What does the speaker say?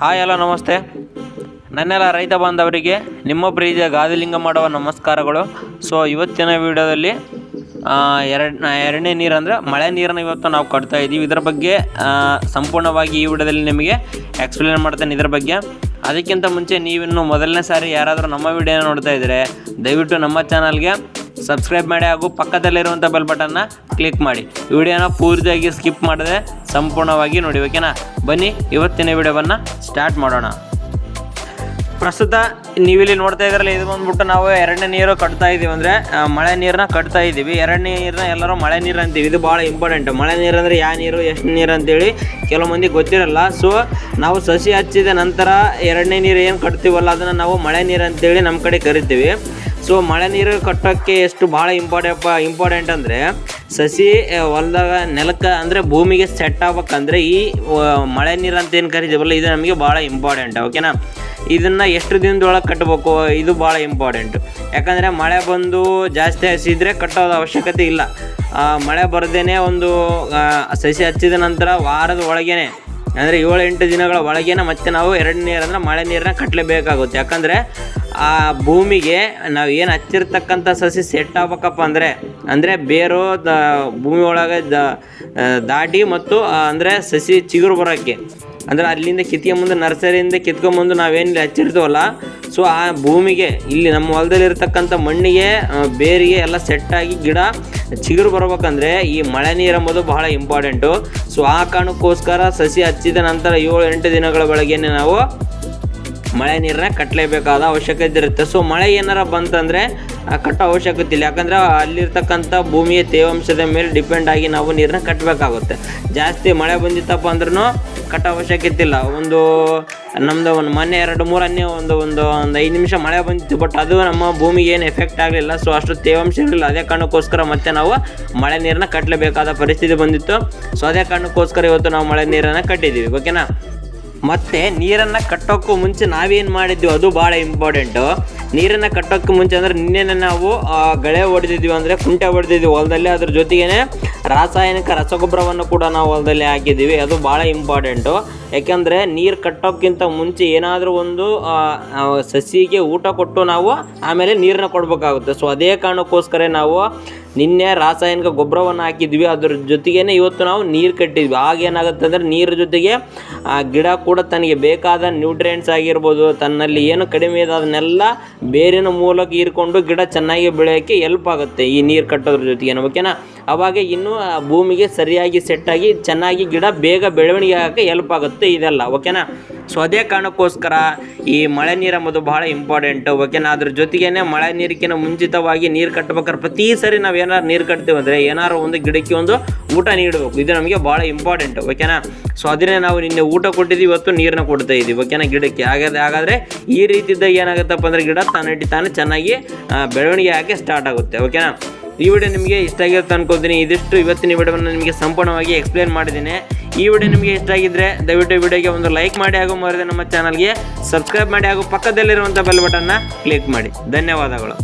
Hi, hello, ನಮಸ್ತೆ. ನನ್ನೆಲ್ಲ ರೈತ ಬಾಂಧವರಿಗೆ ನಿಮ್ಮ ಪ್ರೀತಿಯ ಗಾದಿಲಿಂಗ ಮಾಡುವ ನಮಸ್ಕಾರಗಳು. ಸೊ ಇವತ್ತಿನ ವಿಡಿಯೋದಲ್ಲಿ ಎರಡು ಎರಡನೇ ನೀರು ಅಂದರೆ ಮಳೆ ನೀರನ್ನು ಇವತ್ತು ನಾವು ಕಟ್ತಾ ಇದ್ದೀವಿ. ಇದರ ಬಗ್ಗೆ ಸಂಪೂರ್ಣವಾಗಿ ಈ ವಿಡಿಯೋದಲ್ಲಿ ನಿಮಗೆ ಎಕ್ಸ್ಪ್ಲೇನ್ ಮಾಡ್ತೇನೆ ಇದರ ಬಗ್ಗೆ. ಅದಕ್ಕಿಂತ ಮುಂಚೆ ನೀವಿನ್ನು ಮೊದಲನೇ ಸಾರಿ ಯಾರಾದರೂ ನಮ್ಮ ವಿಡಿಯೋನ ನೋಡ್ತಾ ಇದ್ದರೆ ದಯವಿಟ್ಟು ನಮ್ಮ ಚಾನಲ್ಗೆ ಸಬ್ಸ್ಕ್ರೈಬ್ ಮಾಡಿ ಹಾಗೂ ಪಕ್ಕದಲ್ಲಿರುವಂಥ ಬೆಲ್ ಬಟನ್ನ ಕ್ಲಿಕ್ ಮಾಡಿ. ವಿಡಿಯೋನ ಪೂರ್ತಿಯಾಗಿ ಸ್ಕಿಪ್ ಮಾಡದೆ ಸಂಪೂರ್ಣವಾಗಿ ನೋಡಿ ಓಕೆನಾ ಬನ್ನಿ, ಇವತ್ತಿನ ವಿಡಿಯೋವನ್ನು ಸ್ಟಾರ್ಟ್ ಮಾಡೋಣ. ಪ್ರಸ್ತುತ ನೀವಿಲ್ಲಿ ನೋಡ್ತಾ ಇದ್ರಲ್ಲ, ಇದು ಬಂದ್ಬಿಟ್ಟು ನಾವು ಎರಡನೇ ನೀರು ಕಟ್ತಾ ಇದ್ದೀವಿ ಅಂದರೆ ಮಳೆ ನೀರನ್ನ ಕಟ್ತಾ ಇದ್ದೀವಿ ಎರಡನೇ ನೀರನ್ನ ಎಲ್ಲರೂ ಮಳೆ ನೀರು ಅಂತೀವಿ. ಇದು ಭಾಳ ಇಂಪಾರ್ಟೆಂಟ್ ಮಳೆ ನೀರು ಅಂದರೆ ಯಾವ ನೀರು, ಎಷ್ಟು ನೀರು ಅಂತೇಳಿ ಕೆಲವು ಮಂದಿ ಗೊತ್ತಿರಲ್ಲ. ಸೊ ನಾವು ಸಸಿ ಹಚ್ಚಿದ ನಂತರ ಎರಡನೇ ನೀರು ಏನು ಕಟ್ತೀವಲ್ಲ, ಅದನ್ನು ನಾವು ಮಳೆ ನೀರು ಅಂತೇಳಿ ನಮ್ಮ ಕಡೆ ಕರಿತೀವಿ. ಸೊ ಮಳೆ ನೀರು ಕಟ್ಟೋಕ್ಕೆ ಎಷ್ಟು ಭಾಳ ಇಂಪಾರ್ಟೆಂಟ್ ಇಂಪಾರ್ಟೆಂಟ್ ಅಂದರೆ ಸಸಿ ಹೊಲದಾಗ ನೆಲಕ್ಕೆ ಅಂದರೆ ಭೂಮಿಗೆ ಸೆಟ್ ಆಗ್ಬೇಕಂದ್ರೆ ಈ ಮಳೆ ನೀರು ಅಂತ ಏನು ಕರಿತೀವಲ್ಲ ಇದು ನಮಗೆ ಭಾಳ ಇಂಪಾರ್ಟೆಂಟ್ ಓಕೆನಾ ಇದನ್ನು ಎಷ್ಟು ದಿನದೊಳಗೆ ಕಟ್ಟಬೇಕು, ಇದು ಭಾಳ ಇಂಪಾರ್ಟೆಂಟ್ ಯಾಕಂದರೆ ಮಳೆ ಬಂದು ಜಾಸ್ತಿ ಹಸಿದ್ರೆ ಕಟ್ಟೋದು ಅವಶ್ಯಕತೆ ಇಲ್ಲ. ಮಳೆ ಬರದೇನೆ ಒಂದು ಸಸಿ ಹಚ್ಚಿದ ನಂತರ ವಾರದ ಒಳಗೇನೆ, ಅಂದರೆ ಏಳು ಎಂಟು ದಿನಗಳ ಒಳಗೇನೆ ಮತ್ತೆ ನಾವು ಎರಡು ನೀರು ಅಂದರೆ ಮಳೆ ನೀರನ್ನ ಕಟ್ಟಲೇಬೇಕಾಗುತ್ತೆ. ಯಾಕಂದರೆ ಆ ಭೂಮಿಗೆ ನಾವು ಏನು ಹಚ್ಚಿರ್ತಕ್ಕಂಥ ಸಸಿ ಸೆಟ್ ಆಗ್ಬೇಕಪ್ಪ ಅಂದರೆ ಅಂದರೆ ಬೇರು ದ ಭೂಮಿ ಒಳಗೆ ದ ದಾಟಿ ಮತ್ತು ಅಂದರೆ ಸಸಿ ಚಿಗುರು ಬರೋಕ್ಕೆ. ಅಂದರೆ ಅಲ್ಲಿಂದ ಕಿತ್ಕೊಂಬಂದು ನರ್ಸರಿಯಿಂದ ಕಿತ್ಕೊಂಬಂದು ನಾವೇನು ಹಚ್ಚಿರ್ತೀವಲ್ಲ, ಸೊ ಆ ಭೂಮಿಗೆ ಇಲ್ಲಿ ನಮ್ಮ ಹೊಲದಲ್ಲಿ ಇರ್ತಕ್ಕಂಥ ಮಣ್ಣಿಗೆ ಬೇರಿಗೆ ಎಲ್ಲ ಸೆಟ್ಟಾಗಿ ಗಿಡ ಚಿಗುರು ಬರ್ಬೇಕಂದ್ರೆ ಈ ಮಳೆ ನೀರು ಎಂಬುದು ಬಹಳ ಇಂಪಾರ್ಟೆಂಟು ಸೊ ಆ ಕಾರಣಕ್ಕೋಸ್ಕರ ಸಸಿ ಹಚ್ಚಿದ ನಂತರ ಏಳು ಎಂಟು ದಿನಗಳ ಒಳಗೇನೆ ನಾವು ಮಳೆ ನೀರನ್ನ ಕಟ್ಟಲೇಬೇಕಾದ ಅವಶ್ಯಕತೆ ಇರುತ್ತೆ. ಸೊ ಮಳೆ ಏನಾರ ಬಂತಂದರೆ ಕಟ್ಟೋ ಅವಶ್ಯಕತೆ ಇಲ್ಲ. ಯಾಕಂದ್ರೆ, ಅಲ್ಲಿರ್ತಕ್ಕಂಥ ಭೂಮಿಯ ತೇವಾಂಶದ ಮೇಲೆ ಡಿಪೆಂಡ್ ಆಗಿ ನಾವು ನೀರನ್ನ ಕಟ್ಟಬೇಕಾಗುತ್ತೆ ಜಾಸ್ತಿ ಮಳೆ ಬಂದಿತ್ತಪ್ಪ ಅಂದ್ರೂ ಕಟ್ಟೋ ಅವಶ್ಯಕತೆ ಇಲ್ಲ. ಒಂದು ನಮ್ಮದು ಒಂದು ಮೊನ್ನೆ ಎರಡು ಮೂರು ಹನ್ನೆ ಒಂದು ಒಂದು ಒಂದು ಐದು ನಿಮಿಷ ಮಳೆ ಬಂದಿತ್ತು. ಬಟ್ ಅದು ನಮ್ಮ ಭೂಮಿಗೆ ಏನು ಎಫೆಕ್ಟ್ ಆಗಲಿಲ್ಲ. ಸೊ ಅಷ್ಟು ತೇವಾಂಶ ಇರಲಿಲ್ಲ. ಅದೇ ಕಾರಣಕ್ಕೋಸ್ಕರ ಮತ್ತೆ ನಾವು ಮಳೆ ನೀರನ್ನ ಕಟ್ಟಲೇಬೇಕಾದ ಪರಿಸ್ಥಿತಿ ಬಂದಿತ್ತು. ಸೊ ಅದೇ ಕಾರಣಕ್ಕೋಸ್ಕರ ಇವತ್ತು ನಾವು ಮಳೆ ನೀರನ್ನು ಕಟ್ಟಿದ್ದೀವಿ. ಓಕೆನಾ ಮತ್ತೆ ನೀರನ್ನು ಕಟ್ಟೋಕ್ಕೂ ಮುಂಚೆ ನಾವೇನು ಮಾಡಿದ್ವಿ, ಅದು ಭಾಳ ಇಂಪಾರ್ಟೆಂಟು ನೀರನ್ನು ಕಟ್ಟೋಕ್ಕೆ ಮುಂಚೆ ಅಂದರೆ ನಿನ್ನೆನೆ ನಾವು ಗಳೆ ಹೊಡೆದಿದ್ವಿ ಅಂದರೆ ಕುಂಟೆ ಹೊಡೆದಿದ್ವಿ ಹೊಲದಲ್ಲಿ. ಅದ್ರ ಜೊತೆಗೇನೆ ರಾಸಾಯನಿಕ ರಸಗೊಬ್ಬರವನ್ನು ಕೂಡ ನಾವು ಹೊಲದಲ್ಲಿ ಹಾಕಿದ್ದೀವಿ. ಅದು ಭಾಳ ಇಂಪಾರ್ಟೆಂಟು ಯಾಕೆಂದರೆ ನೀರು ಕಟ್ಟೋಕ್ಕಿಂತ ಮುಂಚೆ ಏನಾದರೂ ಒಂದು ಸಸಿಗೆ ಊಟ ಕೊಟ್ಟು ನಾವು ಆಮೇಲೆ ನೀರನ್ನ ಕೊಡಬೇಕಾಗುತ್ತೆ. ಸೊ ಅದೇ ಕಾರಣಕ್ಕೋಸ್ಕರ ನಾವು ನಿನ್ನೆ ರಾಸಾಯನಿಕ ಗೊಬ್ಬರವನ್ನು ಹಾಕಿದ್ವಿ. ಅದ್ರ ಜೊತೆಗೇನೆ ಇವತ್ತು ನಾವು ನೀರು ಕಟ್ಟಿದ್ವಿ. ಆಗೇನಾಗುತ್ತೆ ಅಂದರೆ ನೀರ ಜೊತೆಗೆ, ಆ, ಗಿಡ ಕೂಡ ತನಗೆ ಬೇಕಾದ ನ್ಯೂಟ್ರಿಯೆಂಟ್ಸ್ ಆಗಿರ್ಬೋದು, ತನ್ನಲ್ಲಿ ಏನು ಕಡಿಮೆ ಇದೆ ಅದನ್ನೆಲ್ಲ ಬೇರಿನ ಮೂಲಕ ಹೀರಿಕೊಂಡು ಗಿಡ ಚೆನ್ನಾಗಿ ಬೆಳೆಯೋಕ್ಕೆ ಹೆಲ್ಪ್ ಆಗುತ್ತೆ ಈ ನೀರು ಕಟ್ಟೋದ್ರ ಜೊತೆಗೆ ಓಕೆನಾ ಅವಾಗ ಇನ್ನೂ ಭೂಮಿಗೆ ಸರಿಯಾಗಿ ಸೆಟ್ಟಾಗಿ ಚೆನ್ನಾಗಿ ಗಿಡ ಬೇಗ ಬೆಳವಣಿಗೆ ಆಗೋಕ್ಕೆ ಹೆಲ್ಪ್ ಆಗುತ್ತೆ ಇದೆಲ್ಲ ಓಕೆನಾ ಸೊ ಅದೇ ಕಾರಣಕ್ಕೋಸ್ಕರ ಈ ಮಳೆ ನೀರು ಅಂಬೋದು ಬಹಳ ಇಂಪಾರ್ಟೆಂಟ್ ಓಕೆನಾ ಅದ್ರ ಜೊತೆಗೇನೆ ಮಳೆ ನೀರಿಗಿನ ಮುಂಚಿತವಾಗಿ ನೀರು ಕಟ್ಟಬೇಕಾದ್ರೆ ಪ್ರತಿ ಸರಿ ನಾವು ಏನಾದ್ರು ನೀರು ಕಟ್ತೀವಿ ಅಂದರೆ ಏನಾರು ಒಂದು ಗಿಡಕ್ಕೆ ಒಂದು ಊಟ ನೀಡಬೇಕು. ಇದು ನಮಗೆ ಭಾಳ ಇಂಪಾರ್ಟೆಂಟ್ ಓಕೆನಾ ಸೊ ಅದನ್ನೇ ನಾವು ನಿನ್ನೆ ಊಟ ಕೊಟ್ಟಿದ್ದೀವಿ, ಇವತ್ತು ನೀರನ್ನ ಕೊಡ್ತಾ ಇದ್ದೀವಿ ಓಕೆನಾ ಗಿಡಕ್ಕೆ. ಹಾಗಾದ್ರೆ, ಹಾಗಾದರೆ ಈ ರೀತಿಯಿಂದ ಏನಾಗುತ್ತಪ್ಪ ಅಂದರೆ ಗಿಡ ತಾನಟ್ಟಿ ತಾನೇ ಚೆನ್ನಾಗಿ ಬೆಳವಣಿಗೆ ಆಗಿ ಸ್ಟಾರ್ಟ್ ಆಗುತ್ತೆ ಓಕೆನಾ ಈ ವಿಡಿಯೋ ನಿಮಗೆ ಇಷ್ಟ ಆಗಿರುತ್ತೆ ಅನ್ಕೋತೀನಿ. ಇದಿಷ್ಟು ಇವತ್ತಿನ ವಿಡಿಯೋವನ್ನು ನಿಮಗೆ ಸಂಪೂರ್ಣವಾಗಿ ಎಕ್ಸ್ಪ್ಲೇನ್ ಮಾಡಿದ್ದೀನಿ. ಈ ವಿಡಿಯೋ ನಿಮಗೆ ಇಷ್ಟ ಆಗಿದ್ರೆ ದಯವಿಟ್ಟು ವಿಡಿಯೋಗೆ ಒಂದು ಲೈಕ್ ಮಾಡಿ ಹಾಗೂ ಮರದ ನಮ್ಮ ಚಾನಲ್ಗೆ ಸಬ್ಸ್ಕ್ರೈಬ್ ಮಾಡಿ ಹಾಗೂ ಪಕ್ಕದಲ್ಲಿರುವಂಥ ಬೆಲ್ ಬಟನ್ನ ಕ್ಲಿಕ್ ಮಾಡಿ. ಧನ್ಯವಾದಗಳು.